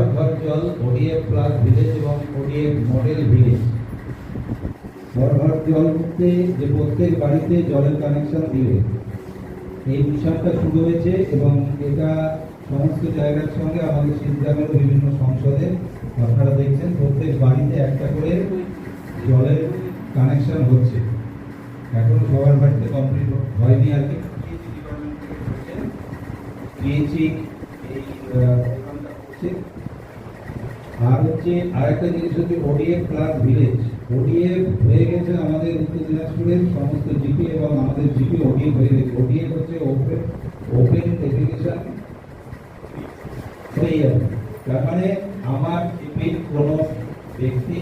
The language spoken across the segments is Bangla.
ঘর ঘর জল ওডিএফ প্লাস ভিলেজ এবং ওডিএফ মডেল ভিলেজ ঘর ঘর জল বলতে যে প্রত্যেক বাড়িতে জলের কানেকশন দিবে। এই মিশনটা শুরু হয়েছে এবং এটা সমস্ত জায়গার সঙ্গে আমাদের সিদ্ধামের বিভিন্ন সংসদে আপনারা দেখছেন, প্রত্যেক বাড়িতে একটা করে জলের কানেকশন হচ্ছে। এখন সবার বাড়িতে কমপ্লিট হয়নি আর কি। হচ্ছে আর হচ্ছে আরেকটা জিনিস হচ্ছে ওডিএফ প্লাস ভিলেজ ওডিএফ হয়ে গেছে আমাদের উত্তর দিনাজপুরের সমস্ত জিপি এবং আমাদের জিপি ওডিএফ হয়ে গেছে। ওডিএফ হচ্ছে ওপেন ওপেন এডুকেশন হয়ে যাবে তার মানে আমার জিপির কোনো ব্যক্তি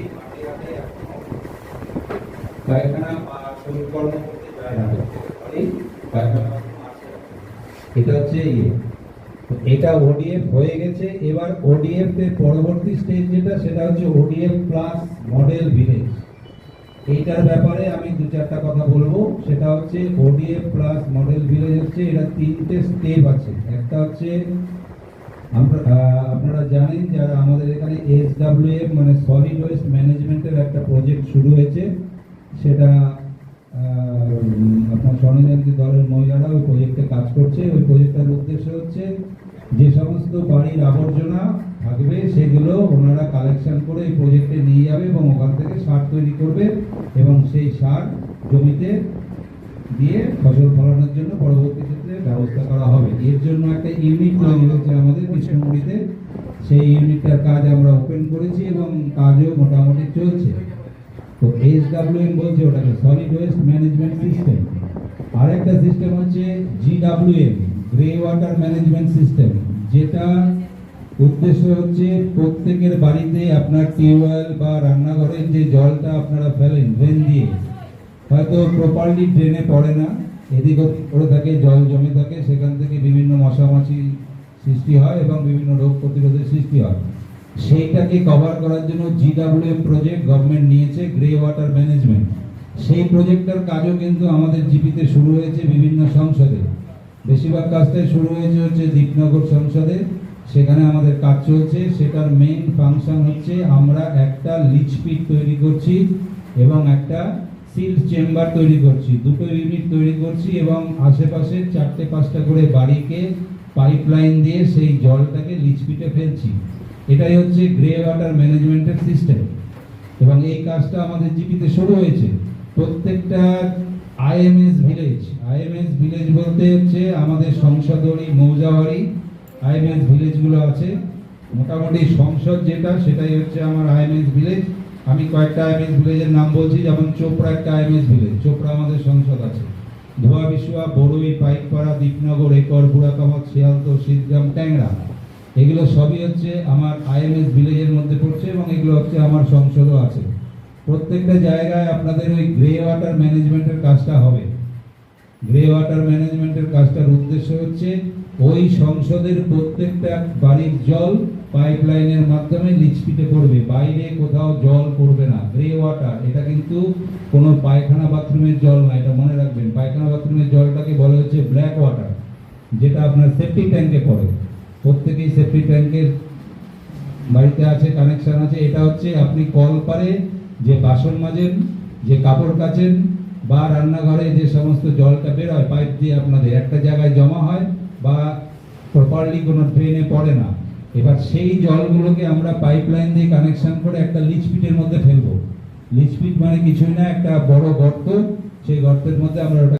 পায়খানা বা শরীরকর্ম করতে যায় না। এটা হচ্ছে ইয়ে। এটা ওডিএফ হয়ে গেছে। এবার ওডিএফ এর পরবর্তী স্টেজ যেটা, সেটা হচ্ছে ওডিএফ প্লাস মডেল ভিলেজ এইটার ব্যাপারে আমি দু চারটা কথা বলব। সেটা হচ্ছে ওডিএফ প্লাস মডেল ভিলেজ হচ্ছে এটা তিনটে স্টেপ আছে। একটা হচ্ছে আপনারা জানেন যারা আমাদের এখানে এসডব্লিউএম মানে সলিড ওয়েস্ট ম্যানেজমেন্টের একটা প্রজেক্ট শুরু হয়েছে। সেটা আপনার স্বর্ণজয়ন্তী দলের মহিলারা ওই প্রজেক্টে কাজ করছে। ওই প্রজেক্টের উদ্দেশ্য হচ্ছে, যে সমস্ত বাড়ির আবর্জনা থাকবে, সেগুলো ওনারা কালেকশন করে এই প্রজেক্টে নিয়ে যাবে এবং ওখান থেকে সার তৈরি করবে এবং সেই সার জমিতে দিয়ে ফসল ফলানোর জন্য পরবর্তী ক্ষেত্রে ব্যবস্থা করা হবে। এর জন্য একটা ইউনিট তৈরি হয়েছে আমাদের কৃষ্ণমুড়িতে। সেই ইউনিটটার কাজ আমরা ওপেন করেছি এবং কাজও মোটামুটি চলছে। তো এসডব্লিউএম বলছে ওটাকে সলিড ওয়েস্ট ম্যানেজমেন্ট সিস্টেম আরেকটা সিস্টেম হচ্ছে GWM grey water management system যেটা উদ্দেশ্য হচ্ছে প্রত্যেকের বাড়িতে আপনার টিউবওয়েল বা রান্নাঘরের যে জলটা আপনারা ফেলেন ড্রেন দিয়ে, হয়তো প্রপারলি ড্রেনে পড়ে না, এদিক করে থাকে, জল জমে থাকে, সেখান থেকে বিভিন্ন মশামাছি সৃষ্টি হয় এবং বিভিন্ন রোগ প্রতিরোধের সৃষ্টি হয়। সেইটাকে কভার করার জন্য জিডব্লিউএম প্রজেক্ট গভর্নমেন্ট নিয়েছে গ্রে ওয়াটার ম্যানেজমেন্ট সেই প্রজেক্টটার কাজও কিন্তু আমাদের জিপিতে শুরু হয়েছে বিভিন্ন সংসদে। বেশিরভাগ কাজটাই শুরু হয়েছে হচ্ছে দীপনগর সংসদে। সেখানে আমাদের কাজ চলছে। সেটার মেইন ফাংশন হচ্ছে আমরা একটা লিচ পিট তৈরি করছি এবং একটা সিল চেম্বার তৈরি করছি। দুটো ইউনিট তৈরি করছি এবং আশেপাশে চারটে পাঁচটা করে বাড়িকে পাইপ লাইন দিয়ে সেই জলটাকে লিচ পিটে ফেলছি। এটাই হচ্ছে গ্রে ওয়াটার ম্যানেজমেন্টের সিস্টেম এবং এই কাজটা আমাদের জিপিতে শুরু হয়েছে। প্রত্যেকটা আইএমএস ভিলেজ আইএমএস ভিলেজ বলতে হচ্ছে আমাদের সংসদরি মৌজাবাড়ি। আইএমএস ভিলেজগুলো আছে। মোটামুটি সংসদ যেটা, সেটাই হচ্ছে আমার আইএমএস ভিলেজ। আমি কয়েকটা আইএমএস ভিলেজের নাম বলছি, যেমন চোপড়া একটা আইএমএস ভিলেজ। চোপড়া আমাদের সংসদ আছে। ধোয়া বিশুয়া, বড়ুই, পাইকপাড়া, দীপনগর একর বুড়াকামাত শিয়ালতো শীতগ্রাম ট্যাংরা। এগুলো সবই হচ্ছে আমার আইএমএস ভিলেজের মধ্যে পড়ছে এবং এগুলো হচ্ছে আমার সংসদও আছে। প্রত্যেকটা জায়গায় আপনাদের ওই গ্রে ওয়াটার ম্যানেজমেন্টের কাজটা হবে। গ্রে ওয়াটার ম্যানেজমেন্টের কাজটার উদ্দেশ্য হচ্ছে ওই সংসদের প্রত্যেকটা বাড়ির জল পাইপ লাইনের মাধ্যমে লিচপিটে পড়বে। বাইরে কোথাও জল পড়বে না। গ্রে ওয়াটার এটা কিন্তু কোনো পায়খানা বাথরুমের জল না, এটা মনে রাখবেন। পায়খানা বাথরুমের জলটাকে বলা হচ্ছে ব্ল্যাক ওয়াটার যেটা আপনার সেফটি ট্যাঙ্কে পড়ে। প্রত্যেকেই সেফটি ট্যাঙ্কের বাড়িতে আছে কানেকশন আছে। এটা হচ্ছে আপনি কল পারে যে বাসন মাজেন, যে কাপড় কাচেন, বা রান্নাঘরে যে সমস্ত জলটা বেরোয়, পাইপ দিয়ে আপনাদের একটা জায়গায় জমা হয়, বা প্রপারলি কোনো ড্রেনে পড়ে না, এবার সেই জলগুলোকে আমরা পাইপ লাইন দিয়ে কানেকশন করে একটা লিচপিটের মধ্যে ফেলব। লিচপিট মানে কিছুই না, একটা বড় গর্ত, সেই গর্তের মধ্যে আমরা ওটা